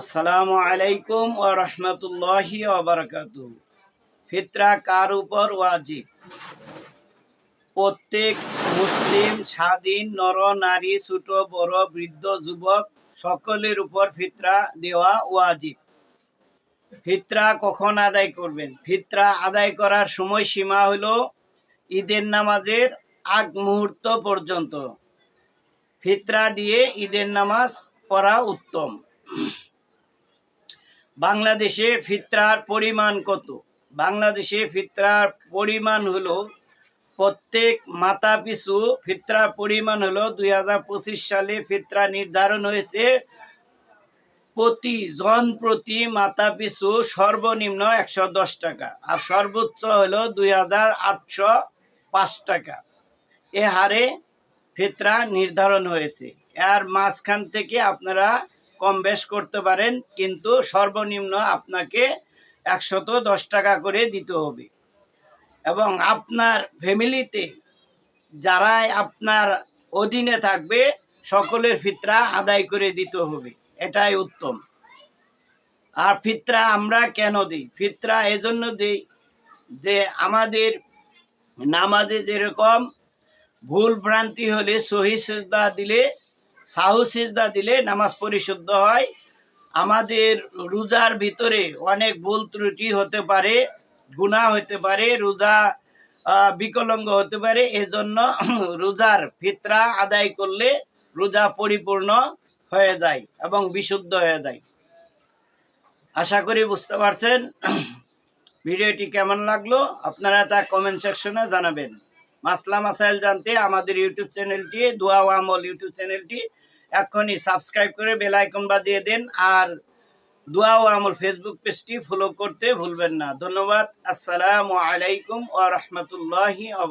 আসসালামু আলাইকুম ও রহমতুল্লাহি ওবরাকাত ফিতরা কার উপর ওয়াজিব? প্রত্যেক মুসলিম, স্বাধীন, নর, নারী, ছোট, বড়, বৃদ্ধ, যুবক, সকলের উপর ফিতরা দেওয়া ওয়াজিব। ফিতরা কখন আদায় করবেন? ফিতরা আদায় করার সময়সীমা হলো ঈদের নামাজের আগ মুহূর্ত পর্যন্ত। ফিতরা দিয়ে ঈদের নামাজ পড়া উত্তম। বাংলাদেশে ফিতরার পরিমাণ কত? বাংলাদেশে ফিতরার পরিমাণ হলো, প্রত্যেক মাতা পিছু ফিতরার পরিমাণ হলো দুই হাজার পঁচিশ সালে ফিতরা নির্ধারণ হয়েছে। প্রতি জন প্রতি মাথা পিছু সর্বনিম্ন একশো দশ টাকা আর সর্বোচ্চ হলো দুই হাজার আটশো পাঁচ টাকা। এ হারে ফিতরা নির্ধারণ হয়েছে। এর মাঝখান থেকে আপনারা কম বেশ করতে পারেন, কিন্তু সর্বনিম্ন আপনাকে একশত দশ টাকা করে দিতে হবে। এবং আপনার ফ্যামিলিতে যারাই আপনার অধীনে থাকবে, সকলের ফিতরা আদায় করে দিতে হবে। এটাই উত্তম। আর ফিতরা আমরা কেন দিই? ফিতরা এজন্য দিই যে আমাদের নামাজে যেরকম ভুল ভ্রান্তি হলে সহি সেজদা দিলে সাহু সেজদা দিলে নামাজ পরিশুদ্ধ হয়। আমাদের রোজার ভিতরে অনেক ভুল ত্রুটি হতে পারে গুণা হতে পারে, রোজা বিকলঙ্গ হতে পারে। এজন্য রোজার ফিতরা আদায় করলে রোজা পরিপূর্ণ হয়ে যায় এবং বিশুদ্ধ হয়ে যায়। আশা করি বুঝতে পারছেন। ভিডিওটি কেমন লাগল আপনারা তা কমেন্ট সেকশনে জানাবেন। মাসলা মাসাইল জানতে আমাদের ইউটিউব চ্যানেলটি, দোয়া ও আমল ইউটিউব চ্যানেলটি এখনই সাবস্ক্রাইব করে বেল আইকন বাজিয়ে দেন আর দোয়া ও আমল ফেসবুক পেজটি ফলো করতে ভুলবেন না। ধন্যবাদ। আসসালামু আলাইকুম ওয়া রাহমাতুল্লাহি ওয়া